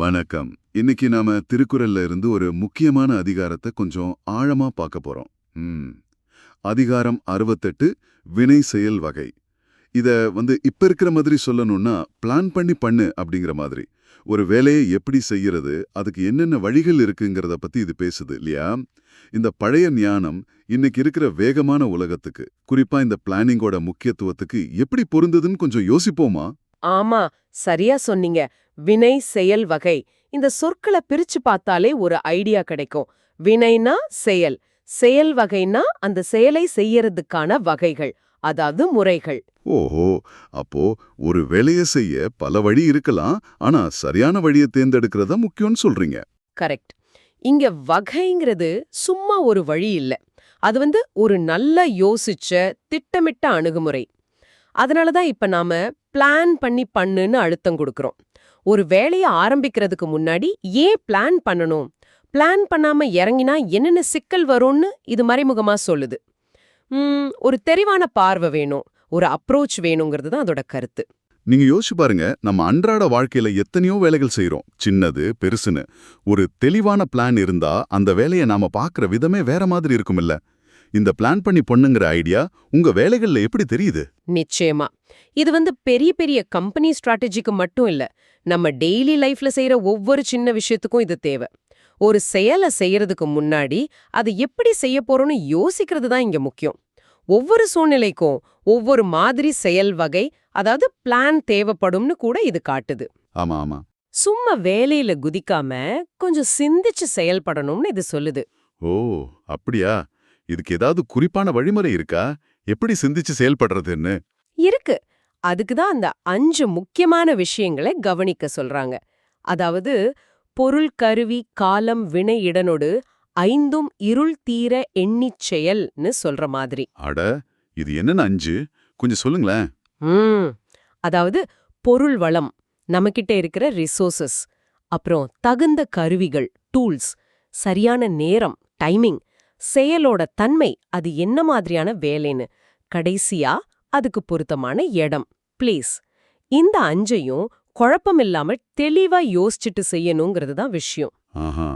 வணக்கம். இன்னைக்கு நாம திருக்குறள்ல இருந்து ஒரு முக்கியமான அதிகாரத்தை கொஞ்சம் ஆழமா பார்க்க போறோம். அதிகாரம் அறுபத்தெட்டு வினை செயல் வகை. இத வந்து இப்ப இருக்கிற மாதிரி சொல்லணும்னா பிளான் பண்ணி பண்ணு அப்படிங்கிற மாதிரி. ஒரு வேலையை எப்படி செய்யறது அதுக்கு என்னென்ன வழிகள் இருக்குங்கிறத பத்தி இது பேசுது இல்லையா? இந்த பழைய ஞானம் இன்னைக்கு இருக்கிற வேகமான உலகத்துக்கு குறிப்பா இந்த பிளானிங்கோட முக்கியத்துவத்துக்கு எப்படி பொருந்ததுன்னு கொஞ்சம் யோசிப்போமா? ஆமா சரியா சொன்னீங்க. வினை செயல் வகை. இந்த சொற்களை பிரிச்சு பார்த்தாலே ஒரு ஐடியா கிடைக்கும். வினைனா செயல். செயல் வகைனா அந்த செயலை செய்யறதுக்கான வகைகள் அதாவது முறைகள். ஓஹோ அப்போ ஒரு வேலையை செய்ய பல வழி இருக்கலாம் ஆனா சரியான வழியை தேர்ந்தெடுக்கிறதா முக்கியம்னு சொல்றீங்க. கரெக்ட். இங்க வகைங்கிறது சும்மா ஒரு வழி இல்ல. அது வந்து ஒரு நல்ல யோசிச்ச திட்டமிட்ட அணுகுமுறை. அதனாலதான் இப்ப நாம பிளான் பண்ணி பண்ணுன்னு அழுத்தம் கொடுக்கறோம். ஒரு வேலையை ஆரம்பிக்கிறதுக்கு முன்னாடி ஏன் பிளான் பண்ணணும். பிளான் பண்ணாம இறங்கினா என்னென்ன சிக்கல் வரும்னு இது மறைமுகமா சொல்லுது. ஒரு தெளிவான பார்வை வேணும் ஒரு அப்ரோச் வேணுங்கிறது தான் அதோட கருத்து. நீங்க யோசிச்சு பாருங்க நம்ம அன்றாட வாழ்க்கையில எத்தனையோ வேலைகள் செய்றோம். சின்னது பெருசுன்னு. ஒரு தெளிவான பிளான் இருந்தா அந்த வேலையை நாம பார்க்குற விதமே வேற மாதிரி இருக்குமில்ல. இந்த பிளான் பண்ணி பொண்ணுங்கிற ஐடியா உங்க வேலைகள்ல எப்படி தெரியுது? நிச்சயமா. இது வந்து பெரிய பெரிய கம்பெனி ஸ்ட்ராட்டஜிக்கு மட்டும் இல்ல. நம்ம டெய்லி லைஃப்ல செய்யற ஒவ்வொரு சின்ன விஷயத்துக்கும் இது தேவை. ஒரு செயலை செய்யறதுக்கு முன்னாடி அது எப்படி செய்ய போறோம்னு யோசிக்கிறது தான் இங்க முக்கியம். ஒவ்வொரு சூழ்நிலைக்கும் ஒவ்வொரு மாதிரி செயல் வகை அதாவது பிளான் தேவைப்படும்னு கூட இது காட்டுது. ஆமா ஆமா. சும்மா வேலையில குதிக்காம கொஞ்சம் சிந்திச்சு செயல்படணும்னு இது சொல்லுது. ஓ அப்படியா? இதுக்கு ஏதாவது குறிப்பான வழிமுறை இருக்கா? எப்படி சிந்திச்சு செயல்படுறதுன்னு? இருக்கு. அதுக்கு தான் அந்த அஞ்சு முக்கியமான விஷயங்களை கவனிக்க சொல்றாங்க. அதாவது பொருள் கருவி காலம் வினை இடனொடு ஐந்தும் இருள் தீர எண்ணிச் செயல்னு சொல்ற மாதிரி. அட இது என்னன்னு அஞ்சு? கொஞ்சம் சொல்லுங்களேன். ம். அதாவது பொருள் வளம் நம்மகிட்ட இருக்கிற ரிசோர்சஸ் அப்புறம் தகுந்த கருவிகள் டூல்ஸ் சரியான நேரம் டைமிங் செயலோட தன்மை அது என்ன மாதிரியான வேலைன்னு. கடைசியா அதுக்கு பொருத்தமான இடம். பிளேஸ் இந்த அஞ்சையும் குழப்பமில்லாம தெளிவா யோசிச்சுட்டு செய்யணுங்கிறது தான் விஷயம். ஆஹா.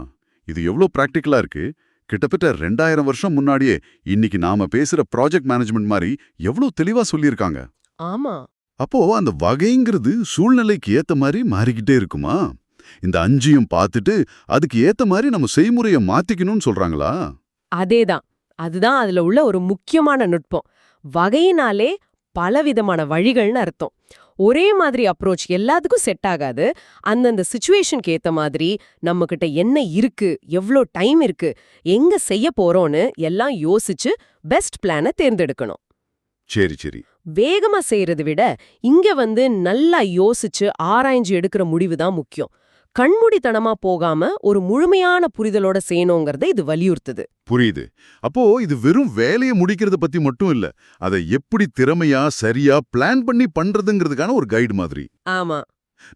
இது எவ்வளோ பிராக்டிக்கலா இருக்கு. கிட்டத்தட்ட ரெண்டாயிரம் வருஷம் முன்னாடியே இன்னைக்கு நாம பேசுற ப்ராஜெக்ட் மேனேஜ்மெண்ட் மாதிரி எவ்வளோ தெளிவா சொல்லியிருக்காங்க. ஆமா. அப்போ அந்த வகைங்கிறது சூழ்நிலைக்கு ஏத்த மாதிரி மாறிக்கிட்டே இருக்குமா? இந்த அஞ்சையும் பார்த்துட்டு அதுக்கு ஏத்த மாதிரி நம்ம செய்முறையை மாத்திக்கணும்னு சொல்றாங்களா? அதேதான். அதுதான் அதுல உள்ள ஒரு முக்கியமான நுட்பம். வகையினாலே பலவிதமான வழிகள்னு அர்த்தம். ஒரே மாதிரி அப்ரோச் எல்லாத்துக்கும் செட் ஆகாது. அந்தந்த சுச்சுவேஷனுக்கு ஏத்த மாதிரி நம்ம கிட்ட என்ன இருக்கு எவ்ளோ டைம் இருக்கு எங்க செய்ய போறோம்னு எல்லாம் யோசிச்சு பெஸ்ட் பிளானை தேர்ந்தெடுக்கணும். சரி சரி. வேகமா செய்யறதை விட இங்க வந்து நல்லா யோசிச்சு ஆராய்ஞ்சு எடுக்கிற முடிவு தான் முக்கியம். கண்மூடித்தனமா போகாம ஒரு முழுமையான புரிதலோட செய்யணுங்கிறத இது வலியுறுத்துது. புரியுது. அப்போ இது வெறும் வேலையை முடிக்கிறத பத்தி மட்டும் இல்ல அதை எப்படி திறமையா சரியா பிளான் பண்ணி பண்றதுங்கிறதுக்கான ஒரு கைடு மாதிரி. ஆமா.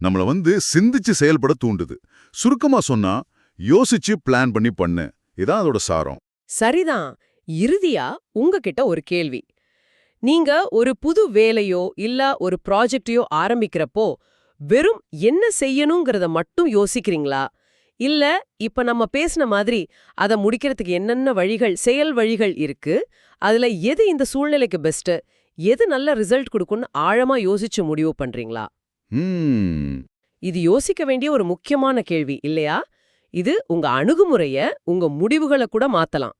நம்மள வந்து சிந்திச்சு செயல்பட தூண்டுது. சுருக்கமா சொன்னா யோசிச்சு பிளான் பண்ணி பண்ணு. இதான் அதோட சாரம். சரிதான். இறுதியா உங்ககிட்ட ஒரு கேள்வி. நீங்க ஒரு புது வேலையோ இல்ல ஒரு ப்ராஜெக்டையோ ஆரம்பிக்கிறப்போ வெறும் என்ன செய்யணுங்கிறத மட்டும் யோசிக்கிறீங்களா? இல்ல இப்ப நம்ம பேசின மாதிரி அத முடிக்கிறதுக்கு என்னென்ன வழிகள் செயல் வழிகள் இருக்கு? அதுல எது இந்த சூழ்நிலைக்கு பெஸ்ட் எது நல்ல ரிசல்ட் கொடுக்கும்னு ஆழமா யோசிச்சு முடிவு பண்றீங்களா? இது யோசிக்க வேண்டிய ஒரு முக்கியமான கேள்வி இல்லையா? இது உங்க அணுகுமுறைய உங்க முடிவுகளை கூட மாத்தலாம்.